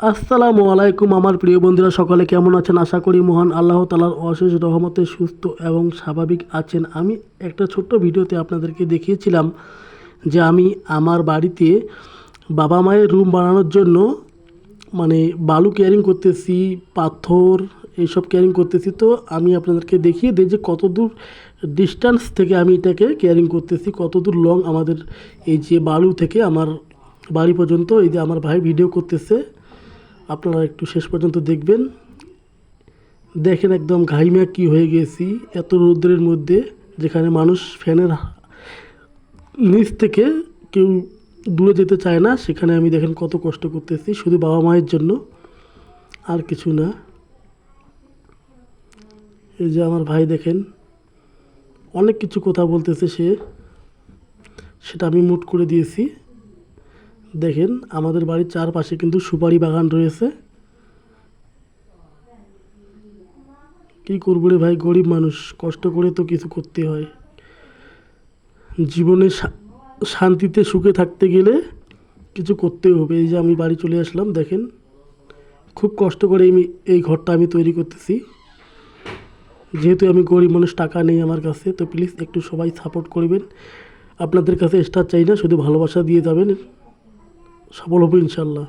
আসসালামু আলাইকুম, আমার প্রিয় বন্ধুরা, সকলে কেমন আছেন? আশা করি মহান আল্লাহ তালার অশেষ রহমতে সুস্থ এবং স্বাভাবিক আছেন। আমি একটা ছোট্ট ভিডিওতে আপনাদেরকে দেখিয়েছিলাম যে আমি আমার বাড়িতে বাবা মায়ের রুম বানানোর জন্য মানে বালু ক্যারিং করতেছি, পাথর এইসব ক্যারিং করতেছি। তো আমি আপনাদেরকে দেখিয়ে দিই যে কত দূর ডিস্টেন্স থেকে আমি এটাকে ক্যারিং করতেছি কত দূর লং আমাদের এই যে বালু থেকে আমার বাড়ি পর্যন্ত, এই যে আমার ভাই ভিডিও করতেছে। আপনারা একটু শেষ পর্যন্ত দেখবেন। দেখেন একদম ঘাইমা কি হয়ে গেছি, এত রৌদ্রের মধ্যে, যেখানে মানুষ ফ্যানের নিচ থেকে কেউ দূরে যেতে চায় না, সেখানে আমি দেখেন কত কষ্ট করতেছি, শুধু বাবা মায়ের জন্য, আর কিছু না। এই যে আমার ভাই দেখেন, অনেক কিছু কথা বলতেছে সে, সেটা আমি মুট করে দিয়েছি। দেখেন, আমাদের বাড়ির চারপাশে কিন্তু সুপারি বাগান রয়েছে। কি করব রে ভাই, গরিব মানুষ, কষ্ট করে তো কিছু করতে হয়। জীবনে শান্তিতে সুখে থাকতে গেলে কিছু করতেই হবে। এই যে আমি বাড়ি চলে আসলাম, দেখেন, খুব কষ্ট করে আমি এই ঘরটা আমি তৈরি করতেছি। যেহেতু আমি গরিব মানুষ, টাকা নেই আমার কাছে, তো প্লিজ একটু সবাই সাপোর্ট করবেন। আপনাদের কাছে স্টার চাই না, শুধু ভালোবাসা দিয়ে যাবেন। সফল হব ইনশাল্লাহ।